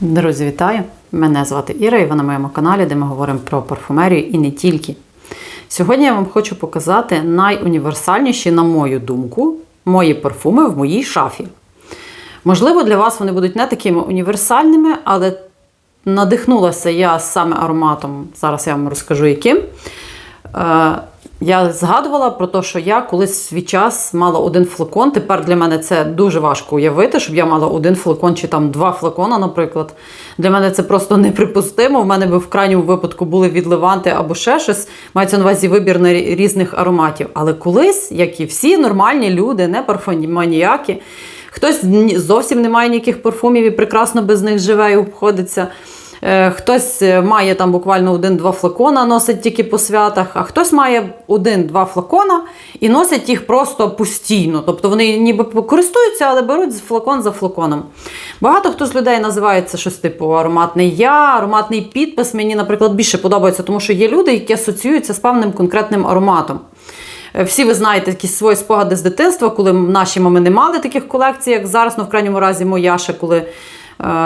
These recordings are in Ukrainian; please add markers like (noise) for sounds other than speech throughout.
Друзі, вітаю! Мене звати Іра, і ви на моєму каналі, де ми говоримо про парфумерію і не тільки. Сьогодні я вам хочу показати найуніверсальніші, на мою думку, мої парфуми в моїй шафі. Можливо, для вас вони будуть не такими універсальними, але надихнулася я саме ароматом. Зараз я вам розкажу яким. Я згадувала про те, що я колись свій час мала один флакон. Тепер для мене це дуже важко уявити, щоб я мала один флакон чи там два флакона, наприклад. Для мене це просто (laughs) неприпустимо. В мене би в крайньому випадку були відливанти або ще щось. Мається на увазі вибір на різних ароматів. Але колись, як і всі нормальні люди, не парфуманіяки, хтось зовсім не має ніяких парфумів і прекрасно без них живе і обходиться. Е, Хтось е, має там буквально один-два флакона, носить тільки по святах, а хтось має один-два флакона і носять їх просто постійно. Тобто вони ніби користуються, але беруть флакон за флаконом. Багато хто з людей називає це щось типу ароматний я, ароматний підпис. Мені, наприклад, більше подобається, тому що є люди, які асоціюються з певним конкретним ароматом. Е, Всі ви знаєте якісь свої спогади з дитинства, коли наші мами не мали таких колекцій, як зараз, ну в крайньому разі моя ще коли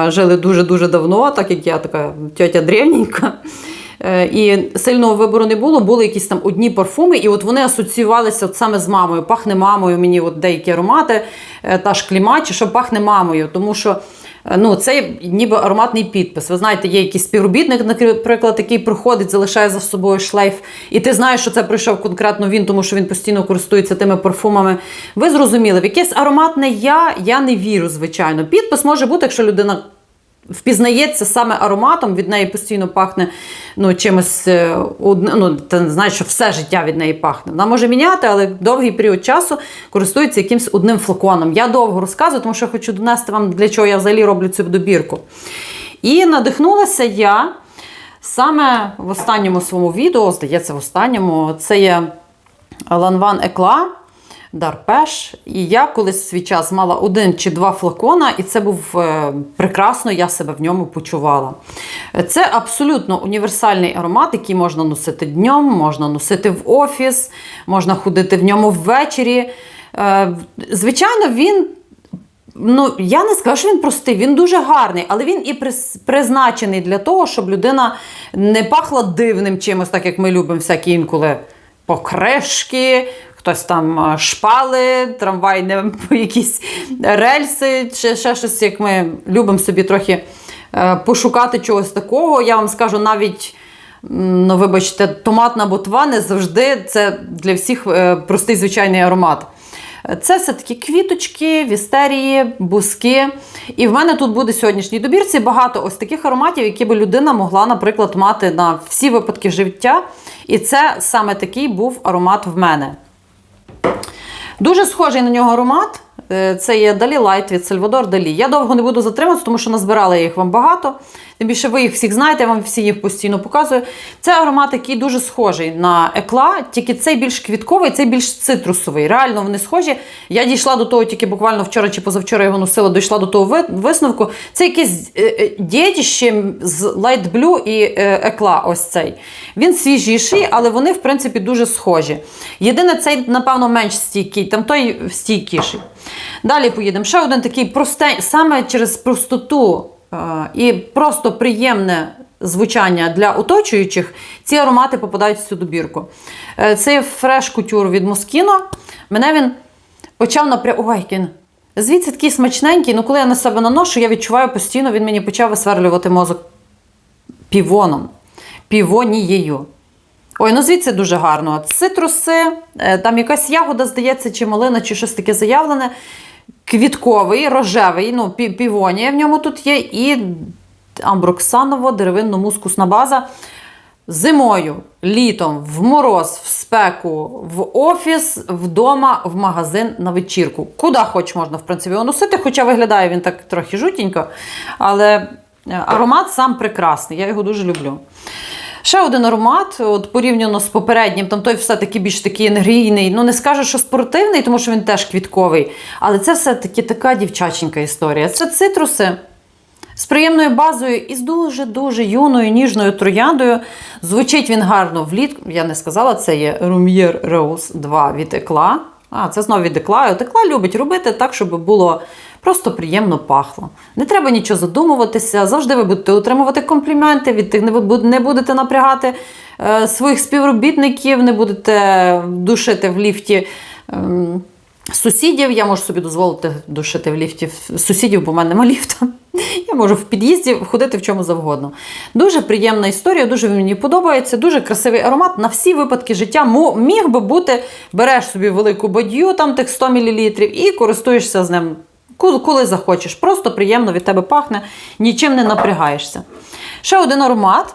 жили дуже-дуже давно, так як я така тьотя древненька. Е, І сильного вибору не було, були якісь там одні парфуми, і от вони асоціювалися от саме з мамою. Пахне мамою, мені от деякі аромати, е, та ж клімачі, що пахне мамою. Тому що е, ну, це ніби ароматний підпис. Ви знаєте, є якийсь співробітник, наприклад, який приходить, залишає за собою шлейф, і ти знаєш, що це прийшов конкретно він, тому що він постійно користується тими парфумами. Ви зрозуміли, в якесь ароматне я я не вірю, звичайно. Підпис може бути, якщо людина впізнається саме ароматом, від неї постійно пахне ну, чимось е, ну, ти знаєш, що все життя від неї пахне. Вона може міняти, але довгий період часу користується якимось одним флаконом. Я довго розказую, тому що хочу донести вам, для чого я взагалі роблю цю добірку. І надихнулася я саме в останньому своєму відео, здається, в останньому, це є Ланван Екла. Дарпеш. І я колись свій час мала один чи два флакона, і це був е, прекрасно, я себе в ньому почувала. Це абсолютно універсальний аромат, який можна носити днем, можна носити в офіс, можна ходити в ньому ввечері. Е, Звичайно, він. Ну, я не скажу, що він простий, він дуже гарний, але він і призначений для того, щоб людина не пахла дивним чимось, так як ми любимо всякі інколи покрешки, хтось там а, шпали, трамвайне (laughs) якісь рельси, чи ще щось, як ми любимо собі трохи е, пошукати чогось такого. Я вам скажу навіть. Ну, вибачте, томатна ботва не завжди це для всіх е, простий звичайний аромат. Це все-таки квіточки, вістерії, бузки. І в мене тут буде сьогоднішній добірці багато ось таких ароматів, які би людина могла, наприклад, мати на всі випадки життя. І це саме такий був аромат в мене. Дуже схожий на нього аромат. Е, Це є Далі Лайт від Сальвадор Далі. Я довго не буду затримуватися, тому що назбирала їх вам багато. Тим більше ви їх всіх знаєте, я вам всі їх постійно показую. Це аромат, який дуже схожий на екла, тільки цей більш квітковий, цей більш цитрусовий. Реально вони схожі. Я дійшла до того тільки буквально вчора чи позавчора його носила, дійшла до того висновку. Це якесь е, е, дєтіще з Light Blue і е, екла. Ось цей. Він свіжіший, але вони, в принципі, дуже схожі. Єдине, цей, напевно, менш стійкий, там той стійкіший. Далі поїдемо. Ще один такий простий, саме через простоту і просто приємне звучання для оточуючих, ці аромати попадають в цю добірку. Е, Це фреш кутюр від Moschino. Мене він почав напря... Ой. Звідси такий смачненький, ну коли я на себе наношу, я відчуваю постійно, він мені почав висверлювати мозок півоном, півонією. Ой, ну звідси дуже гарно. Цитруси, е, там якась ягода, здається, чи малина, чи щось таке заявлене. Квітковий, рожевий, ну, півонія в ньому тут є, і амброксаново деревинно-мускусна база. Зимою, літом, в мороз, в спеку, в офіс, вдома, в магазин на вечірку. Куди хоч можна, в принципі, його носити, хоча виглядає він так трохи жутенько, але е, аромат сам прекрасний, я його дуже люблю. Ще один аромат, от порівняно з попереднім, там той все-таки більш такий енергійний. Ну, не скажу, що спортивний, тому що він теж квітковий. Але це все-таки така дівчаченька історія. Це цитруси з приємною базою і з дуже-дуже юною ніжною трояндою. Звучить він гарно влітку. Я не сказала, це є Rumier Rose 2 від Екла. А, це знову від деклаю. Декла любить робити так, щоб було просто приємно пахло. Не треба нічого задумуватися. Завжди ви будете отримувати компліменти, від тих не будете напрягати е, своїх співробітників, не будете душити в ліфті. Сусідів я можу собі дозволити душити в ліфті сусідів, бо в мене нема ліфта. (laughs) Я можу в під'їзді ходити в чому завгодно. Дуже приємна історія, дуже мені подобається, дуже красивий аромат. На всі випадки життя міг би бути, береш собі велику бадью, там тих 100 мл, і користуєшся з ним коли, коли захочеш. Просто приємно від тебе пахне, нічим не напрягаєшся. Ще один аромат.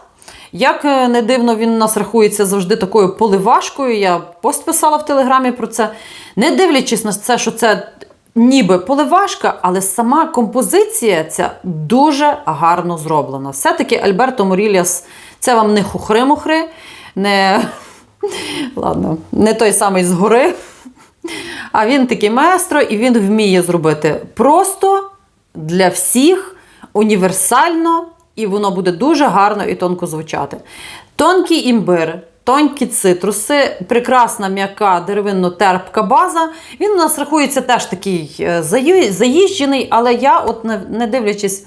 Як е, не дивно, він у нас рахується завжди такою поливашкою. Я пост писала в телеграмі про це. Не дивлячись на це, що це ніби поливашка, але сама композиція ця дуже гарно зроблена. Все-таки Альберто Моріліас це вам не хухри-мухри, не, (laughs) ладно, не той самий згори. А він такий маестро, і він вміє зробити просто для всіх, універсально, і воно буде дуже гарно і тонко звучати. Тонкий імбир, тонкі цитруси, прекрасна м'яка деревинно-терпка база. Він у нас рахується теж такий е, заї- заїжджений, але я, от не дивлячись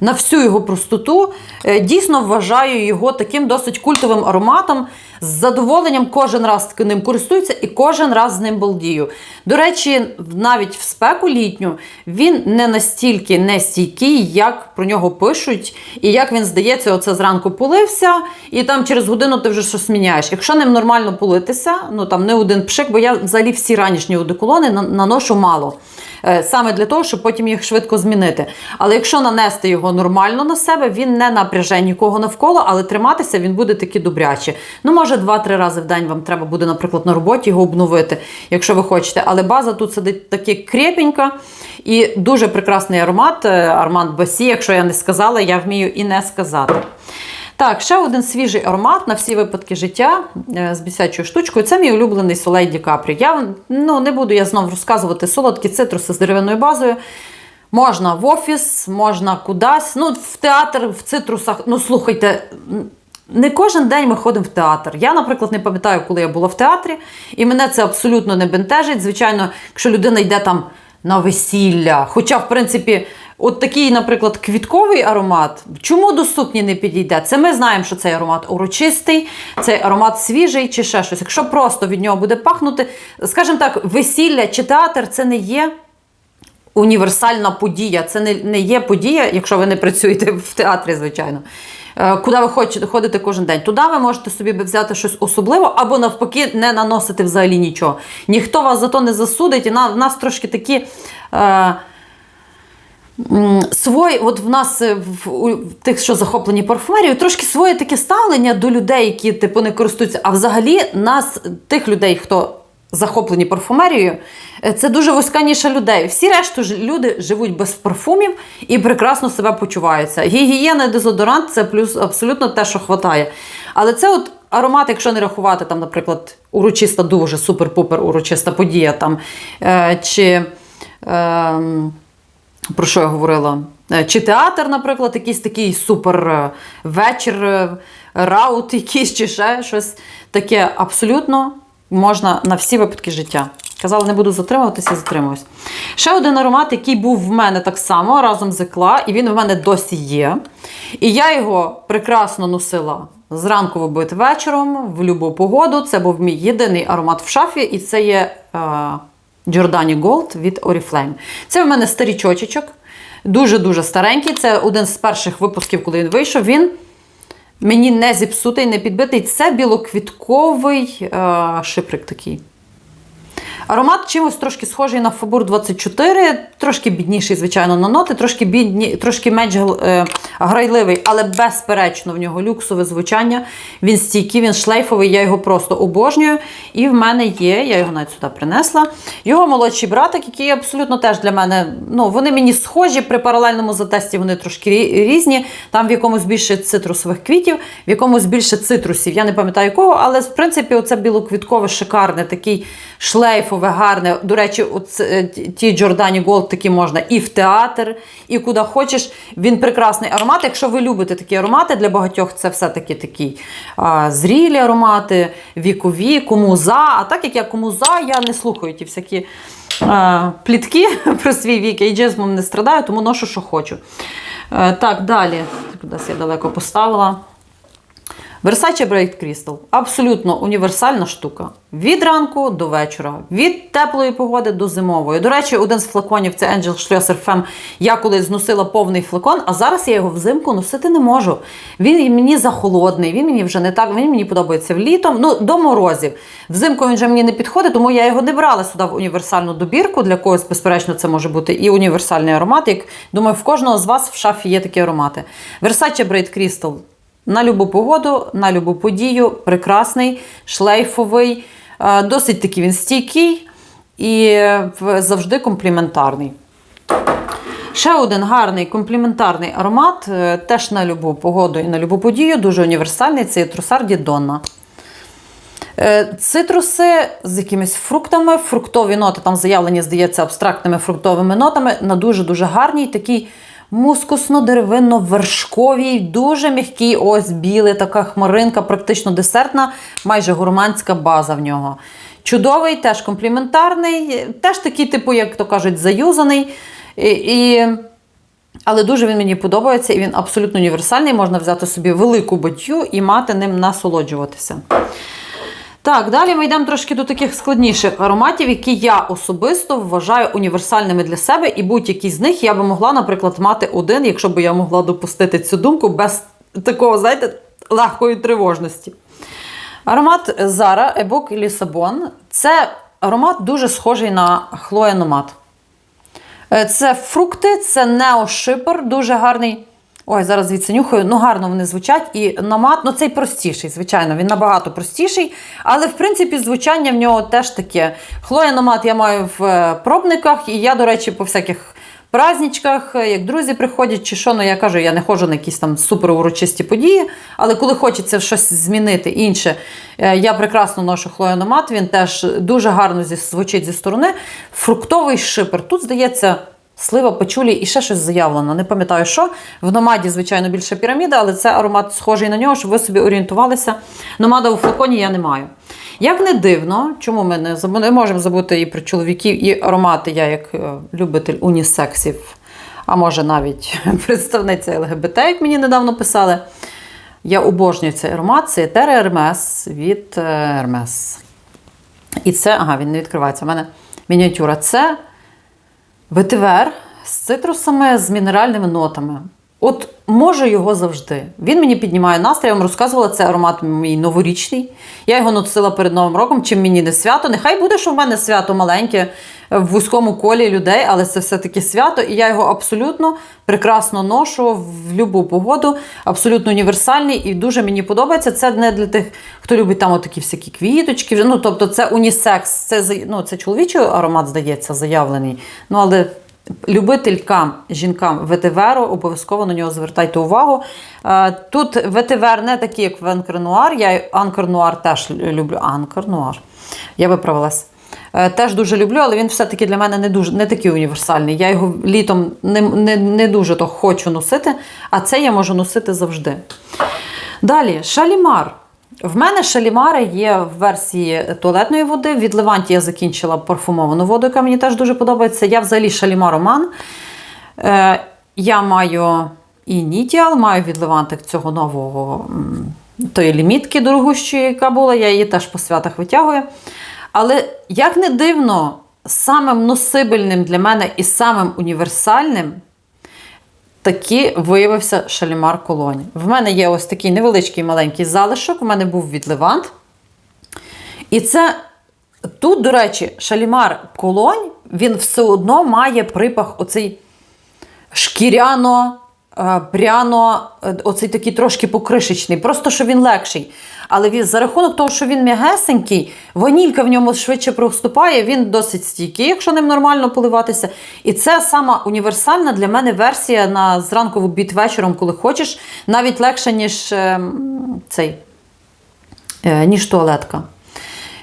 на всю його простоту, е, дійсно вважаю його таким досить культовим ароматом. З задоволенням кожен раз ним користуюся і кожен раз з ним балдію. До речі, навіть в спеку літню він не настільки нестійкий, як про нього пишуть, і як він здається, оце зранку полився, і там через годину ти вже щось міняєш. Якщо ним нормально политися, ну там не один пшик, бо я взагалі всі ранішні одеколони наношу мало. Е, Саме для того, щоб потім їх швидко змінити. Але якщо нанести його нормально на себе, він не напряже нікого навколо, але триматися він буде таки добряче. Ну, може, два-три рази в день вам треба буде, наприклад, на роботі його обновити, якщо ви хочете. Але база тут сидить таки крепенька і дуже прекрасний аромат. е, Арманд Басі, якщо я не сказала, я вмію і не сказати. Так, ще один свіжий аромат на всі випадки життя е, з бісячою штучкою. Це мій улюблений Солей Ді Капрі. Я ну, не буду я знову розказувати солодкі цитруси з деревиною базою. Можна в офіс, можна кудись. Ну, в театр, в цитрусах. Ну, слухайте, не кожен день ми ходимо в театр. Я, наприклад, не пам'ятаю, коли я була в театрі, і мене це абсолютно не бентежить. Звичайно, якщо людина йде там на весілля. Хоча, в принципі, от такий, наприклад, квітковий аромат, чому до сукні не підійде? Це ми знаємо, що цей аромат урочистий, цей аромат свіжий чи ще щось. Якщо просто від нього буде пахнути, скажімо так, весілля чи театр це не є універсальна подія. Це не, не є подія, якщо ви не працюєте в театрі, звичайно. Е, Куди ви хочете ходите кожен день? Туди ви можете собі взяти щось особливе, або навпаки, не наносити взагалі нічого. Ніхто вас за то не засудить, і на, в нас трошки такі. Е, м, Свої, от в нас е, в, в тих, що захоплені парфумерією, трошки своє таке ставлення до людей, які типу не користуються. А взагалі нас, тих людей, хто захоплені парфумерією, е, це дуже вузька ніша людей. Всі решту люди живуть без парфумів і прекрасно себе почуваються. Гігієна дезодорант це плюс абсолютно те, що хватає. Але це от аромат, якщо не рахувати, там, наприклад, урочиста, дуже супер-пупер урочиста подія там, е, чи. Е, про що я говорила? Е, Чи театр, наприклад, якийсь такий супер вечір, раут якийсь, чи ще щось таке абсолютно можна на всі випадки життя. Казала, не буду затримуватися, затримуюсь. Ще один аромат, який був в мене так само разом з екла, і він в мене досі є. І я його прекрасно носила зранку вибити вечором, в будь-яку погоду. Це був мій єдиний аромат в шафі, і це є. Е, Giordani Gold від Oriflame. Це в мене старічочечок, дуже-дуже старенький. Це один з перших випусків, коли він вийшов. Він мені не зіпсутий, не підбитий. Це білоквітковий е, шиприк такий. Аромат чимось трошки схожий на Фабур 24, трошки бідніший, звичайно, на ноти, трошки бідні, трошки менш е, грайливий, але безперечно в нього люксове звучання. Він стійкий, він шлейфовий, я його просто обожнюю. І в мене є, я його навіть сюди принесла. Його молодший братик, який абсолютно теж для мене, ну, вони мені схожі при паралельному затесті, вони трошки різні. Там в якомусь більше цитрусових квітів, в якомусь більше цитрусів. Я не пам'ятаю якого, але в принципі, оце білоквіткове, шикарне, такий шлейфовий. Шлейфове, гарне. До речі, е, ті Giordani Gold такі можна і в театр, і куди хочеш. Він прекрасний аромат. Якщо ви любите такі аромати, для багатьох це все-таки такі а, зрілі аромати, вікові, кому за. А так як я кому за, я не слухаю ті всякі а, плітки (laughs) про свій вік. Я іджизмом не страдаю, тому ношу, що хочу. Е, так, далі. Кудись я далеко поставила. Versace Bright Crystal абсолютно універсальна штука. Від ранку до вечора, від теплої погоди до зимової. До речі, один з флаконів це Angel Schlosser Femme. Я колись зносила повний флакон, а зараз я його взимку носити не можу. Він мені захолодний, він мені вже не так, він мені подобається в літом, ну до морозів. Взимку він вже мені не підходить, тому я його не брала сюди в універсальну добірку. Для когось, безперечно, це може бути і універсальний аромат. Як думаю, в кожного з вас в шафі є такі аромати. Versace Bright Crystal на любу погоду, на любу подію, прекрасний, шлейфовий, е, досить такий він стійкий і е, завжди компліментарний. Ще один гарний компліментарний аромат, е, теж на любу погоду і на любу подію, дуже універсальний це є Трусарді Е, Цитруси з якимись фруктами, фруктові ноти, там заявлені, здається, абстрактними фруктовими нотами на дуже-дуже гарній, такий мускусно-деревинно-вершковій, дуже м'який, ось білий, така хмаринка, практично десертна, майже гурманська база в нього. Чудовий, теж компліментарний, теж такий, типу, як то кажуть, заюзаний. І, і але дуже він мені подобається і він абсолютно універсальний. Можна взяти собі велику батю і мати ним насолоджуватися. Так, далі ми йдемо трошки до таких складніших ароматів, які я особисто вважаю універсальними для себе, і будь-який з них я би могла, наприклад, мати один, якщо б я могла допустити цю думку без такого, знаєте, легкої тривожності. Аромат Zara Ебок Лісабон це аромат дуже схожий на хлоєномат. Е, Це фрукти, це неошипер, дуже гарний. Ой, зараз звідси нюхаю. Ну, гарно вони звучать. І номад, ну цей простіший, звичайно, він набагато простіший. Але, в принципі, звучання в нього теж таке. Хлоя номад я маю в е, пробниках, і я, до речі, по всяких праздничках, е, як друзі приходять чи що, ну я кажу, я не ходжу на якісь там супер урочисті події, але коли хочеться щось змінити інше, е, я прекрасно ношу хлоєномат, він теж дуже гарно звучить зі сторони. Фруктовий шипер. Тут, здається, слива, пачулі і ще щось заявлено. Не пам'ятаю, що. В номаді, звичайно, більше піраміда, але це аромат схожий на нього, щоб ви собі орієнтувалися. Номада у флаконі я не маю. Як не дивно, чому ми не, забу- не можемо забути і про чоловіків, і аромати, я як е, любитель унісексів, а може навіть (laughs) представниця ЛГБТ, як мені недавно писали. Я обожнюю цей аромат. Це Етери Ермес від е, Hermes. І це, ага, він не відкривається. У мене мініатюра. Це ветивер з цитрусами, з мінеральними нотами. От можу його завжди. Він мені піднімає настрій. Я вам розказувала, це аромат мій новорічний. Я його носила перед Новим роком, чим мені не свято. Нехай буде, що в мене свято маленьке в вузькому колі людей, але це все-таки свято. І я його абсолютно прекрасно ношу в будь-яку погоду, абсолютно універсальний і дуже мені подобається. Це не для тих, хто любить там такі всякі квіточки. Ну, тобто, це унісекс, це, ну, це чоловічий аромат, здається, заявлений. Ну, але любителькам, жінкам ветиверу, обов'язково на нього звертайте увагу. Е, Тут ветивер не такий, як в Анкер Нуар. Я Анкер Нуар теж люблю. Анкер Нуар. Я виправилась. Е, Теж дуже люблю, але він все-таки для мене не дуже не такий універсальний. Я його літом не, не, не дуже то хочу носити, а це я можу носити завжди. Далі, шалімар. В мене шалімари є в версії туалетної води. Від Леванті я закінчила парфумовану воду, яка мені теж дуже подобається. Я взагалі шалімароман. Е, я маю і Нітіал, маю від Левантик цього нового тої лімітки дорогущої, яка була. Я її теж по святах витягую. Але як не дивно, самим носибельним для мене і самим універсальним таки виявився шалімар колоні. В мене є ось такий невеличкий маленький залишок. У мене був від Левант. І це тут, до речі, шалімар колонь, він все одно має припах оцей шкіряно, пряно, е, оцей такий трошки покришечний. Просто що він легший. Але він, за рахунок того, що він м'ягесенький, ванілька в ньому швидше проступає, він досить стійкий, якщо ним нормально поливатися. І це сама універсальна для мене версія на зранку в обід вечором, коли хочеш, навіть легше, ніж ем, цей, е, ніж туалетка.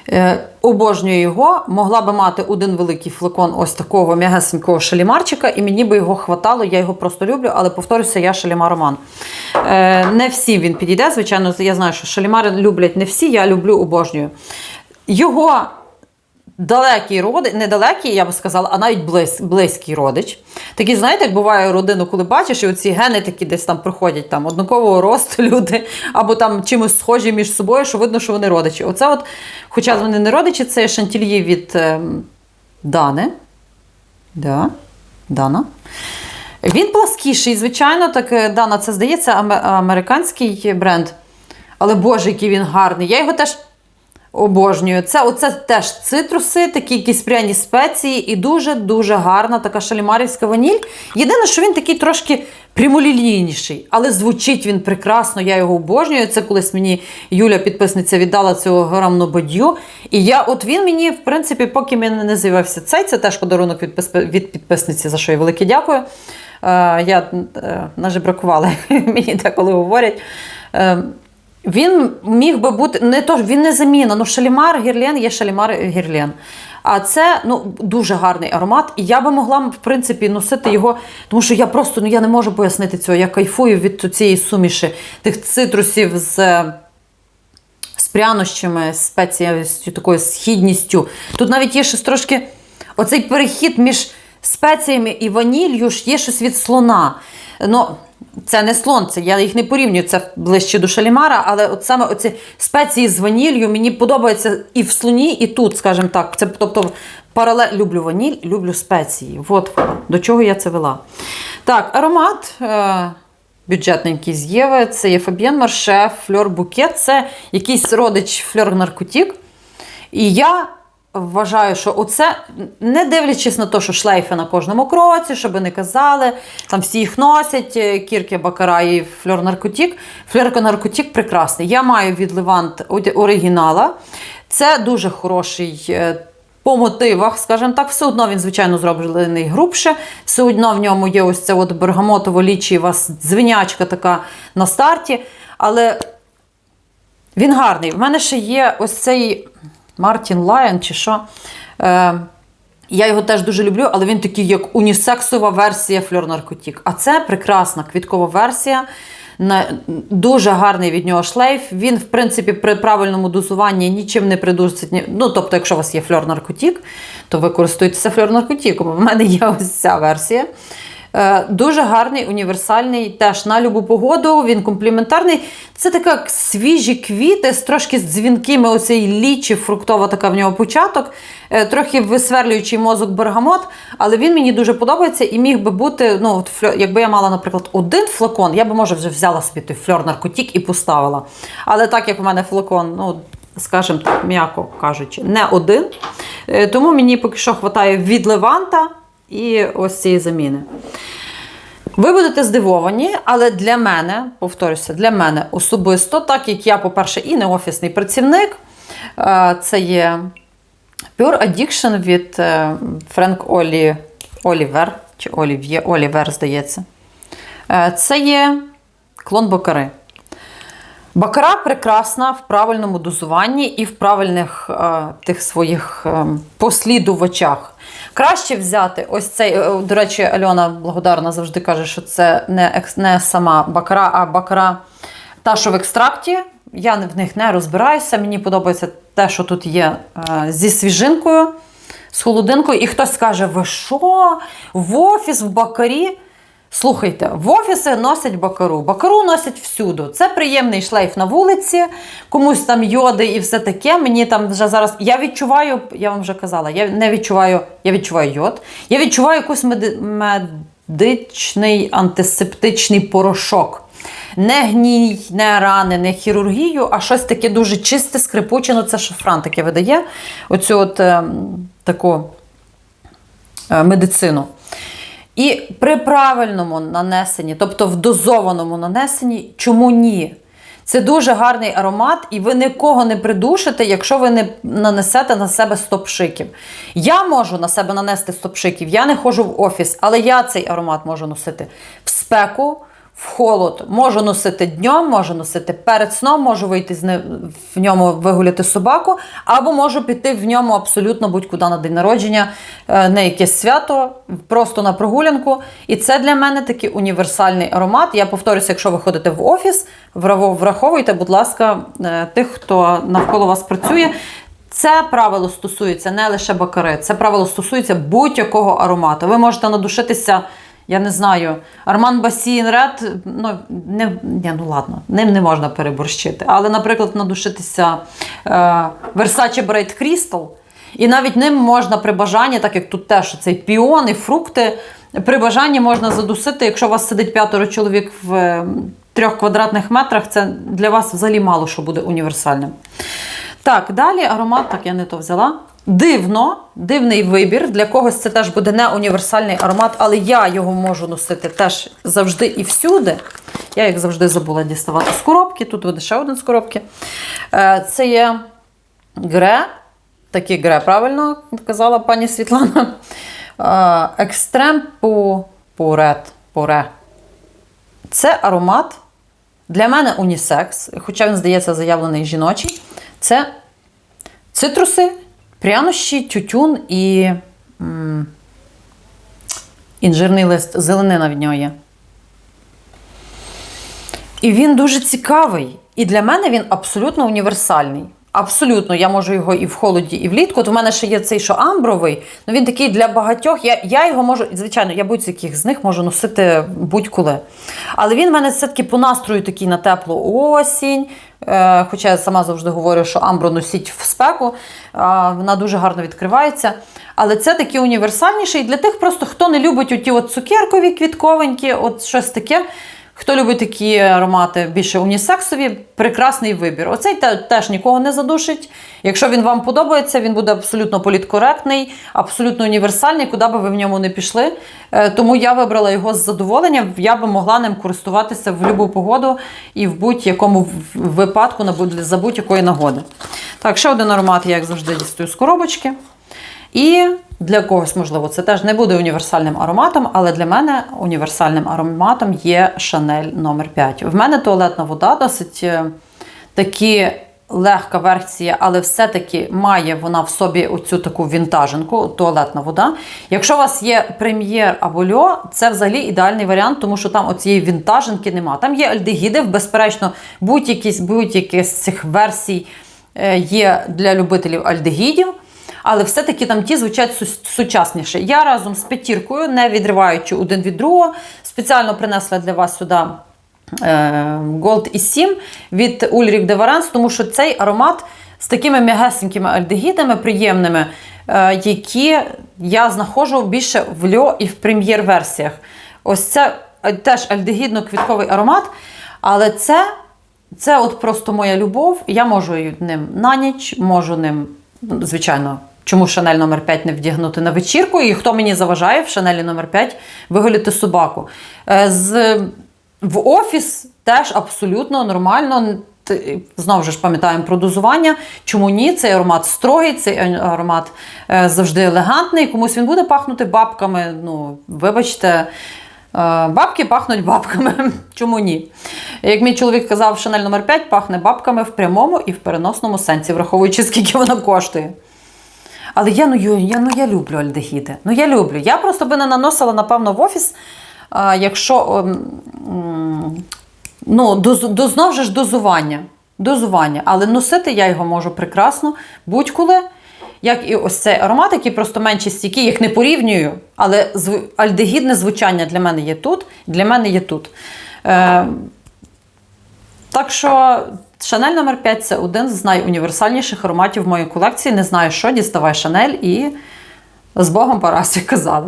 Е, обожнюю його. Могла би мати один великий флакон ось такого м'ягесенького шалімарчика, і мені би його хватало. Я його просто люблю, але повторюся, я шалімароман. Е, не всім він підійде. Звичайно, я знаю, що шалімари люблять не всі, я люблю обожнюю. Його далекий родич, не далекий, я би сказала, а навіть близь, близький родич. Такий, знаєте, як буває родину, коли бачиш, і оці гени такі десь там проходять там однакового росту (laughs) люди, або там чимось схожі між собою, що видно, що вони родичі. Оце от, хоча вони не родичі, це шантільї від ем, Дани. Да. Дана. Він пласкіший, звичайно, так е, Дана, це здається аме- американський бренд. Але Боже, який він гарний. Я його теж обожнюю. Це оце теж цитруси, такі якісь пряні спеції, і дуже-дуже гарна така шалімарівська ваніль. Єдине, що він такий трошки прямолінійніший, але звучить він прекрасно. Я його обожнюю. Це колись мені Юля, підписниця, віддала цього грамну бадью. І я, от він мені, в принципі, поки мене не з'явився цей, це теж подарунок від, від підписниці, за що я велике дякую. Е, я е, нажебракувала, (laughs) мені деколи говорять. Е, він міг би бути не то, він не заміна. Ну, шалімар гірлен є шалімар гірлен. А це ну, дуже гарний аромат. І я би могла в принципі носити його, тому що я просто ну, я не можу пояснити цього. Я кайфую від цієї суміші тих цитрусів з. З прянощами, спеціями, з такою східністю. Тут навіть є щось трошки оцей перехід між спеціями і ванілью ж є щось від слона. Ну, це не слон, це я їх не порівнюю, це ближче до шалімара, але от саме оці спеції з ваніллю мені подобається і в слоні, і тут, скажімо так. Це, тобто, паралель люблю ваніль, люблю спеції. От до чого я це вела. Так, аромат. Е- Бюджетненький з Єви, це є Фаб'єн Марше, Фльор Букет, це якийсь родич Фльор Наркотік. І я вважаю, що оце, не дивлячись на те, що шлейфи на кожному кроці, щоб не казали, там всі їх носять, е, кірки Бакара і Фльор Наркотік. Фльор Наркотік прекрасний. Я маю від Левант оригінала. Це дуже хороший. е, По мотивах, скажімо так, все одно він, звичайно, зроблений грубше. Все одно в ньому є ось це от бергамотово лічіва дзвінячка така на старті. Але він гарний. В мене ще є ось цей Мартін Лайон чи що. Е, я його теж дуже люблю, але він такий, як унісексова версія Фльор Наркотік. А це прекрасна квіткова версія. На, дуже гарний від нього шлейф. Він, в принципі, при правильному дозуванні нічим не придусить. Ну, тобто, якщо у вас є фльор наркотік, то ви користуєтеся фльор наркотіком. У мене є ось ця версія. Е, Дуже гарний, універсальний, теж на любу погоду, він компліментарний. Це така свіжі квіти з трошки з дзвінкими оцей лічі, фруктова така в нього початок, е, трохи висверлюючий мозок бергамот, але він мені дуже подобається і міг би бути, ну, якби я мала, наприклад, один флакон, я би, може, вже взяла собі той фльор наркотік і поставила. Але так як у мене флакон, ну, скажімо так, м'яко кажучи, не один, е, тому мені поки що вистачає від Леванта і ось цієї заміни. Ви будете здивовані, але для мене, повторюся, для мене особисто, так як я, по-перше, і не офісний працівник, е, це є Pure Addiction від е, Френк Олі, Олівер, чи Олів'є, Олівер, здається. Е, Це є клон Бакари. Бакара прекрасна в правильному дозуванні і в правильних тих своїх е, послідувачах. Краще взяти ось цей. е, До речі, Альона благодарна завжди каже, що це не, не сама бакара, а бакара та, що в екстракті. Я в них не розбираюся. Мені подобається те, що тут є е, зі свіжинкою, з холодинкою. І хтось скаже: ви що? В офіс в бакарі? Слухайте, в офіси носять бакару. Бакару носять всюди. Це приємний шлейф на вулиці, комусь там йоди і все таке. Мені там вже зараз. Я відчуваю, я вам вже казала, я не відчуваю, я відчуваю йод. Я відчуваю якийсь меди, медичний антисептичний порошок. Не гній, не рани, не хірургію, а щось таке дуже чисте, скрипуче. Ну, це шафран таке видає. Оцю от ем, таку е, медицину. І при правильному нанесенні, тобто в дозованому нанесенні, чому ні? Це дуже гарний аромат, і ви нікого не придушите, якщо ви не нанесете на себе стопшиків. Я можу на себе нанести стопшиків, я не ходжу в офіс, але я цей аромат можу носити в спеку, в холод. Можу носити днем, можу носити перед сном, можу вийти з не- в ньому вигуляти собаку, або можу піти в ньому абсолютно будь-куди на день народження, е, на якесь свято, просто на прогулянку. І це для мене такий універсальний аромат. Я повторюся, якщо ви ходите в офіс, враховуйте, будь ласка, е, тих, хто навколо вас працює. Це правило стосується не лише бакари, це правило стосується будь-якого аромату. Ви можете надушитися, я не знаю, Арман Басін Ред, ну, не, ні, ну ладно, ним не можна переборщити. Але, наприклад, надушитися е, Versace Bright Crystal, і навіть ним можна при бажанні, так як тут теж цей піон і фрукти, при бажанні можна задусити, якщо у вас сидить п'ятеро чоловік в е, трьох квадратних метрах, це для вас взагалі мало що буде універсальним. Так, далі аромат, так я не то взяла. Дивно, дивний вибір. Для когось це теж буде не універсальний аромат, але я його можу носити теж завжди і всюди. Я, як завжди, забула діставати з коробки. Тут буде ще один з коробки. Е, Це є гре. Такі гре, правильно казала пані Світлана. Екстрем по порет. Поре. Це аромат для мене унісекс, хоча він здається заявлений жіночий. Це цитруси, прянощі, тютюн і м, інжирний лист, зеленина від нього є. І він дуже цікавий. І для мене він абсолютно універсальний. Абсолютно, я можу його і в холоді, і влітку. От у мене ще є цей, що амбровий. Ну він такий для багатьох. Я, я його можу, звичайно, я будь-яких з них можу носити будь-коли. Але він в мене все-таки по настрою такий на теплу осінь. Е, хоча я сама завжди говорю, що амбро носіть в спеку, вона дуже гарно відкривається. Але це такий універсальніший для тих, просто хто не любить оті от цукеркові квітковенькі, от щось таке. Хто любить такі аромати більше унісексові, прекрасний вибір. Оцей теж нікого не задушить. Якщо він вам подобається, він буде абсолютно політкоректний, абсолютно універсальний, куди би ви в ньому не пішли. Е, Тому я вибрала його з задоволенням. Я би могла ним користуватися в будь-яку погоду і в будь-якому випадку за будь-якої нагоди. Так, ще один аромат, я як завжди дістаю з коробочки. І для когось, можливо, це теж не буде універсальним ароматом, але для мене універсальним ароматом є Шанель номер 5 В мене туалетна вода досить е, такі легка версія, але все-таки має вона в собі оцю таку вінтаженку, туалетна вода. Якщо у вас є прем'єр або льо, це взагалі ідеальний варіант, тому що там оцієї вінтаженки нема. Там є альдегіди, безперечно, будь-які будь-які з цих версій е, є для любителів альдегідів. Але все-таки там ті звучать сучасніше. Я разом з п'ятіркою, не відриваючи один від другого, спеціально принесла для вас сюди е, Gold і 7 від de Varens, тому що цей аромат з такими м'ягесенькими альдегідами, приємними, е, які я знаходжу більше в льо і в прем'єр-версіях. Ось це е, теж альдегідно-квітковий аромат, але це це от просто моя любов. Я можу ним на ніч, можу ним, ну, звичайно, чому Шанель номер 5 не вдягнути на вечірку, і хто мені заважає в Шанелі номер 5 виголіти собаку. Е, З, в офіс теж абсолютно нормально. Знову ж пам'ятаємо про дозування. Чому ні? Цей аромат строгий, цей аромат е, завжди елегантний. Комусь він буде пахнути бабками. Ну, вибачте, е, бабки пахнуть бабками. (laughs) Чому ні? Як мій чоловік казав, Шанель номер 5 пахне бабками в прямому і в переносному сенсі, враховуючи, скільки вона коштує. Але я, ну, я, ну, я люблю альдегіди. Ну, я люблю. Я просто би не наносила, напевно, в офіс, а, якщо ем, ну, доз, до, знов же ж дозування. Дозування. Але носити я його можу прекрасно будь-коли. Як і ось цей аромат, який просто менші стійкі, їх не порівнюю, але альдегідне звучання для мене є тут, для мене є тут. Е, так що Шанель номер 5 це один з найуніверсальніших ароматів моєї колекції. Не знаю, що діставай Шанель і з Богом Парасі казали.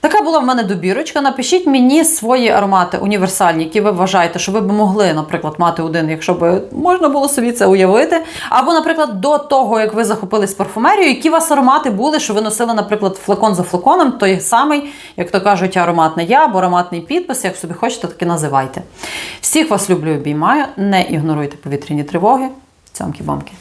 Така була в мене добірочка. Напишіть мені свої аромати універсальні, які ви вважаєте, що ви б могли, наприклад, мати один, якщо б можна було собі це уявити. Або, наприклад, до того, як ви захопились парфумерією, які у вас аромати були, що ви носили, наприклад, флакон за флаконом, той самий, як то кажуть, ароматне я або ароматний підпис, як собі хочете, так і називайте. Всіх вас люблю обіймаю. Не ігноруйте повітряні тривоги. Цьомки-бомки.